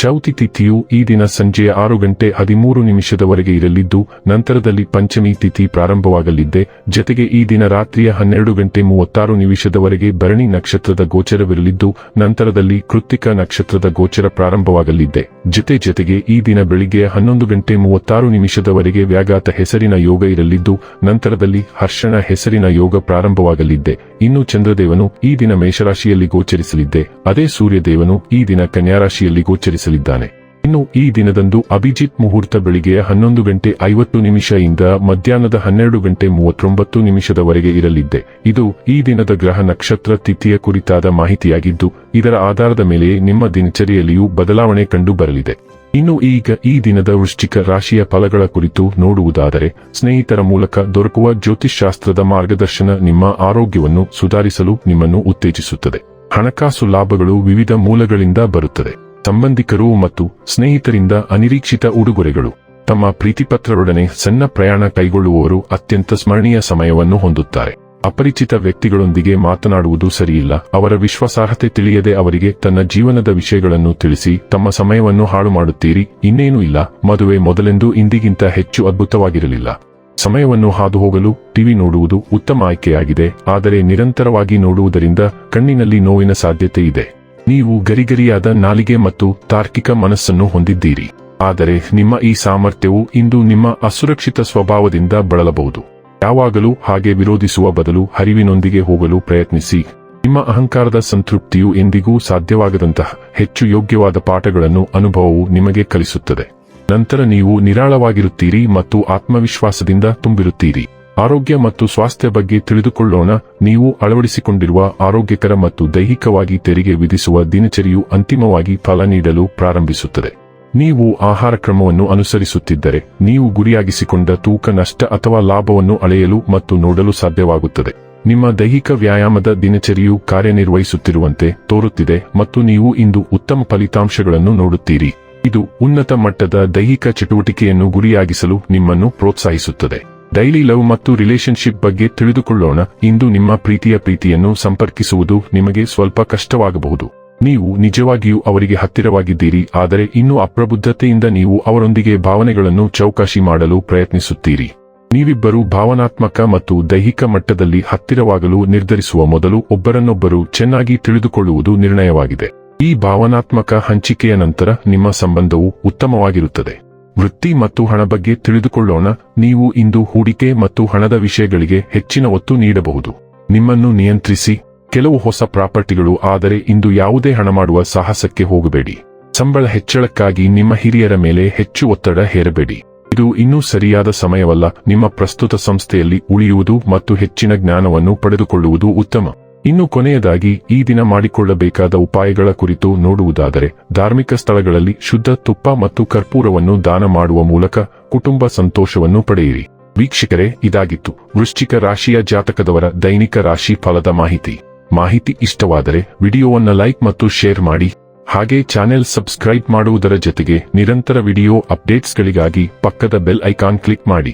ಚೌತಿ ತಿಥಿಯು ಈ ದಿನ ಸಂಜೆಯ ಆರು ಗಂಟೆ ಹದಿಮೂರು ನಿಮಿಷದವರೆಗೆ ಇರಲಿದ್ದು, ನಂತರದಲ್ಲಿ ಪಂಚಮಿ ತಿಥಿ ಪ್ರಾರಂಭವಾಗಲಿದ್ದೆ. ಜತೆಗೆ ಈ ದಿನ ರಾತ್ರಿಯ ಹನ್ನೆರಡು ಗಂಟೆ ಮೂವತ್ತಾರು ನಿಮಿಷದವರೆಗೆ ಭರಣಿ ನಕ್ಷತ್ರದ ಗೋಚರವಿರಲಿದ್ದು, ನಂತರದಲ್ಲಿ ಕೃತ್ತಿಕ ನಕ್ಷತ್ರದ ಗೋಚರ ಪ್ರಾರಂಭವಾಗಲಿದ್ದೆ. ಜತೆ ಜೊತೆಗೆ ಈ ದಿನ ಬೆಳಿಗ್ಗೆ ಹನ್ನೊಂದು ಗಂಟೆ ಮೂವತ್ತಾರು ನಿಮಿಷದವರೆಗೆ ವ್ಯಾಘಾತ ಹೆಸರಿನ ಯೋಗ ಇರಲಿದ್ದು, ನಂತರದಲ್ಲಿ ಹರ್ಷಣ ಹೆಸರಿನ ಯೋಗ ಪ್ರಾರಂಭವಾಗಲಿದ್ದೆ. ಇನ್ನು ಚಂದ್ರದೇವನು ಈ ದಿನ ಮೇಷರಾಶಿಯಲ್ಲಿ ಗೋಚರಿಸಲಿದ್ದೆ. ಅದೇ ಸೂರ್ಯದೇವನು ಈ ದಿನ ಕನ್ಯಾರಾಶಿಯಲ್ಲಿ ಗೋಚರಿಸಲಿದ್ದಾನೆ ಇನ್ನು ಈ ದಿನದಂದು ಅಭಿಜಿತ್ ಮುಹೂರ್ತ ಬೆಳಿಗ್ಗೆ ಹನ್ನೊಂದು ಗಂಟೆ ಐವತ್ತು ನಿಮಿಷದಿಂದ ಮಧ್ಯಾಹ್ನದ ಹನ್ನೆರಡು ಗಂಟೆ ಮೂವತ್ತೊಂಬತ್ತು ನಿಮಿಷದವರೆಗೆ ಇರಲಿದ್ದೆ. ಇದು ಈ ದಿನದ ಗ್ರಹ ನಕ್ಷತ್ರ ತಿಥಿಯ ಕುರಿತಾದ ಮಾಹಿತಿಯಾಗಿದ್ದು, ಇದರ ಆಧಾರದ ಮೇಲೆ ನಿಮ್ಮ ದಿನಚರಿಯಲ್ಲಿಯೂ ಬದಲಾವಣೆ ಕಂಡು ಬರಲಿದೆ ಇನ್ನು ಈಗ ಈ ದಿನದ ವೃಶ್ಚಿಕ ರಾಶಿಯ ಫಲಗಳ ಕುರಿತು ನೋಡುವುದಾದರೆ, ಸ್ನೇಹಿತರ ಮೂಲಕ ದೊರಕುವ ಜ್ಯೋತಿಷ್ಶಾಸ್ತ್ರದ ಮಾರ್ಗದರ್ಶನ ನಿಮ್ಮ ಆರೋಗ್ಯವನ್ನು ಸುಧಾರಿಸಲು ನಿಮ್ಮನ್ನು ಉತ್ತೇಜಿಸುತ್ತದೆ. ಹಣಕಾಸು ಲಾಭಗಳು ವಿವಿಧ ಮೂಲಗಳಿಂದ ಬರುತ್ತದೆ. ಸಂಬಂಧಿಕರು ಮತ್ತು ಸ್ನೇಹಿತರಿಂದ ಅನಿರೀಕ್ಷಿತ ಉಡುಗೊರೆಗಳು. ತಮ್ಮ ಪ್ರೀತಿಪತ್ರರೊಡನೆ ಸಣ್ಣ ಪ್ರಯಾಣ ಕೈಗೊಳ್ಳುವವರು ಅತ್ಯಂತ ಸ್ಮರಣೀಯ ಸಮಯವನ್ನು ಹೊಂದುತ್ತಾರೆ. ಅಪರಿಚಿತ ವ್ಯಕ್ತಿಗಳೊಂದಿಗೆ ಮಾತನಾಡುವುದು ಸರಿಯಿಲ್ಲ. ಅವರ ವಿಶ್ವಾಸಾರ್ಹತೆ ತಿಳಿಯದೆ ಅವರಿಗೆ ತನ್ನ ಜೀವನದ ವಿಷಯಗಳನ್ನು ತಿಳಿಸಿ, ತಮ್ಮ ಸಮಯವನ್ನು ಹಾಳು ಮಾಡುತ್ತೀರಿ, ಇನ್ನೇನೂ ಇಲ್ಲ. ಮದುವೆ ಮೊದಲೆಂದು ಇಂದಿಗಿಂತ ಹೆಚ್ಚು ಅದ್ಭುತವಾಗಿರಲಿಲ್ಲ. ಸಮಯವನ್ನು ಹಾದು ಹೋಗಲು ಟಿವಿ ನೋಡುವುದು ಉತ್ತಮ ಆಯ್ಕೆಯಾಗಿದೆ. ಆದರೆ ನಿರಂತರವಾಗಿ ನೋಡುವುದರಿಂದ ಕಣ್ಣಿನಲ್ಲಿ ನೋವಿನ ಸಾಧ್ಯತೆ ಇದೆ. ನೀವು ಗರಿಗರಿಯಾದ ನಾಲಿಗೆ ಮತ್ತು ತಾರ್ಕಿಕ ಮನಸ್ಸನ್ನು ಹೊಂದಿದ್ದೀರಿ. ಆದರೆ ನಿಮ್ಮ ಈ ಸಾಮರ್ಥ್ಯವು ಇಂದು ನಿಮ್ಮ ಅಸುರಕ್ಷಿತ ಸ್ವಭಾವದಿಂದ ಬಳಲಬಹುದು. ಯಾವಾಗಲೂ ಹಾಗೆ ವಿರೋಧಿಸುವ ಬದಲು ಹರಿವಿನೊಂದಿಗೆ ಹೋಗಲು ಪ್ರಯತ್ನಿಸಿ. ನಿಮ್ಮ ಅಹಂಕಾರದ ಸಂತೃಪ್ತಿಯು ಎಂದಿಗೂ ಸಾಧ್ಯವಾಗದಂತಹ ಹೆಚ್ಚು ಯೋಗ್ಯವಾದ ಪಾಠಗಳನ್ನು ಅನುಭವವು ನಿಮಗೆ ಕಲಿಸುತ್ತದೆ. ನಂತರ ನೀವು ನಿರಾಳವಾಗಿರುತ್ತೀರಿ ಮತ್ತು ಆತ್ಮವಿಶ್ವಾಸದಿಂದ ತುಂಬಿರುತ್ತೀರಿ. ಆರೋಗ್ಯ ಮತ್ತು ಸ್ವಾಸ್ಥ್ಯ ಬಗ್ಗೆ ತಿಳಿದುಕೊಳ್ಳೋಣ. ನೀವು ಅಳವಡಿಸಿಕೊಂಡಿರುವ ಆರೋಗ್ಯಕರ ಮತ್ತು ದೈಹಿಕವಾಗಿ ತೆರಿಗೆ ವಿಧಿಸುವ ದಿನಚರಿಯು ಅಂತಿಮವಾಗಿ ಫಲ ನೀಡಲು ಪ್ರಾರಂಭಿಸುತ್ತದೆ. ನೀವು ಆಹಾರ ಕ್ರಮವನ್ನು ಅನುಸರಿಸುತ್ತಿದ್ದರೆ ನೀವು ಗುರಿಯಾಗಿಸಿಕೊಂಡ ತೂಕ ನಷ್ಟ ಅಥವಾ ಲಾಭವನ್ನು ಅಳೆಯಲು ಮತ್ತು ನೋಡಲು ಸಾಧ್ಯವಾಗುತ್ತದೆ. ನಿಮ್ಮ ದೈಹಿಕ ವ್ಯಾಯಾಮದ ದಿನಚರಿಯು ಕಾರ್ಯನಿರ್ವಹಿಸುತ್ತಿರುವಂತೆ ತೋರುತ್ತಿದೆ ಮತ್ತು ನೀವು ಇಂದು ಉತ್ತಮ ಫಲಿತಾಂಶಗಳನ್ನು ನೋಡುತ್ತೀರಿ. ಇದು ಉನ್ನತ ಮಟ್ಟದ ದೈಹಿಕ ಚಟುವಟಿಕೆಯನ್ನು ಗುರಿಯಾಗಿಸಲು ನಿಮ್ಮನ್ನು ಪ್ರೋತ್ಸಾಹಿಸುತ್ತದೆ. ಡೈಲಿ ಲವ್ ಮತ್ತು ರಿಲೇಶನ್ಶಿಪ್ ಬಗ್ಗೆ ತಿಳಿದುಕೊಳ್ಳೋಣ. ಇಂದು ನಿಮ್ಮ ಪ್ರೀತಿಯ ಪ್ರೀತಿಯನ್ನು ಸಂಪರ್ಕಿಸುವುದು ನಿಮಗೆ ಸ್ವಲ್ಪ ಕಷ್ಟವಾಗಬಹುದು. ನೀವು ನಿಜವಾಗಿಯೂ ಅವರಿಗೆ ಹತ್ತಿರವಾಗಿದ್ದೀರಿ, ಆದರೆ ಇನ್ನೂ ಅಪ್ರಬುದ್ಧತೆಯಿಂದ ನೀವು ಅವರೊಂದಿಗೆ ಭಾವನೆಗಳನ್ನು ಚೌಕಾಶಿ ಮಾಡಲು ಪ್ರಯತ್ನಿಸುತ್ತೀರಿ. ನೀವಿಬ್ಬರು ಭಾವನಾತ್ಮಕ ಮತ್ತು ದೈಹಿಕ ಮಟ್ಟದಲ್ಲಿ ಹತ್ತಿರವಾಗಲು ನಿರ್ಧರಿಸುವ ಮೊದಲು ಒಬ್ಬರನ್ನೊಬ್ಬರು ಚೆನ್ನಾಗಿ ತಿಳಿದುಕೊಳ್ಳುವುದು ನಿರ್ಣಯವಾಗಿದೆ. ಈ ಭಾವನಾತ್ಮಕ ಹಂಚಿಕೆಯ ನಂತರ ನಿಮ್ಮ ಸಂಬಂಧವು ಉತ್ತಮವಾಗಿರುತ್ತದೆ. ವೃತ್ತಿ ಮತ್ತು ಹಣ ಬಗ್ಗೆ ತಿಳಿದುಕೊಳ್ಳೋಣ. ನೀವು ಇಂದು ಹೂಡಿಕೆ ಮತ್ತು ಹಣದ ವಿಷಯಗಳಿಗೆ ಹೆಚ್ಚಿನ ಒತ್ತು ನೀಡಬಹುದು. ನಿಮ್ಮನ್ನು ನಿಯಂತ್ರಿಸಿ. ಕೆಲವು ಹೊಸ ಪ್ರಾಪರ್ಟಿಗಳು, ಆದರೆ ಇಂದು ಯಾವುದೇ ಹಣ ಮಾಡುವ ಸಾಹಸಕ್ಕೆ ಹೋಗಬೇಡಿ. ಸಂಬಳ ಹೆಚ್ಚಳಕ್ಕಾಗಿ ನಿಮ್ಮ ಹಿರಿಯರ ಮೇಲೆ ಹೆಚ್ಚು ಒತ್ತಡ ಹೇರಬೇಡಿ. ಇದು ಇನ್ನೂ ಸರಿಯಾದ ಸಮಯವಲ್ಲ. ನಿಮ್ಮ ಪ್ರಸ್ತುತ ಸಂಸ್ಥೆಯಲ್ಲಿ ಉಳಿಯುವುದು ಮತ್ತು ಹೆಚ್ಚಿನ ಜ್ಞಾನವನ್ನು ಪಡೆದುಕೊಳ್ಳುವುದು ಉತ್ತಮ. ಇನ್ನು ಕೊನೆಯದಾಗಿ ಈ ದಿನ ಮಾಡಿಕೊಳ್ಳಬೇಕಾದ ಉಪಾಯಗಳ ಕುರಿತು ನೋಡುವುದಾದರೆ, ಧಾರ್ಮಿಕ ಸ್ಥಳಗಳಲ್ಲಿ ಶುದ್ಧ ತುಪ್ಪ ಮತ್ತು ಕರ್ಪೂರವನ್ನು ದಾನ ಮಾಡುವ ಮೂಲಕ ಕುಟುಂಬ ಸಂತೋಷವನ್ನು ಪಡೆಯಿರಿ. ವೀಕ್ಷಕರೇ, ಇದಾಗಿತ್ತು ವೃಶ್ಚಿಕ ರಾಶಿಯ ಜಾತಕದವರ ದೈನಿಕ ರಾಶಿ ಫಲದ ಮಾಹಿತಿ. ಮಾಹಿತಿ ಇಷ್ಟವಾದರೆ ವಿಡಿಯೋವನ್ನು ಲೈಕ್ ಮತ್ತು ಶೇರ್ ಮಾಡಿ. ಹಾಗೆ ಚಾನೆಲ್ ಸಬ್ಸ್ಕ್ರೈಬ್ ಮಾಡುವುದರ ಜೊತೆಗೆ ನಿರಂತರ ವಿಡಿಯೋ ಅಪ್ಡೇಟ್ಸ್ಗಳಿಗಾಗಿ ಪಕ್ಕದ ಬೆಲ್ ಐಕಾನ್ ಕ್ಲಿಕ್ ಮಾಡಿ.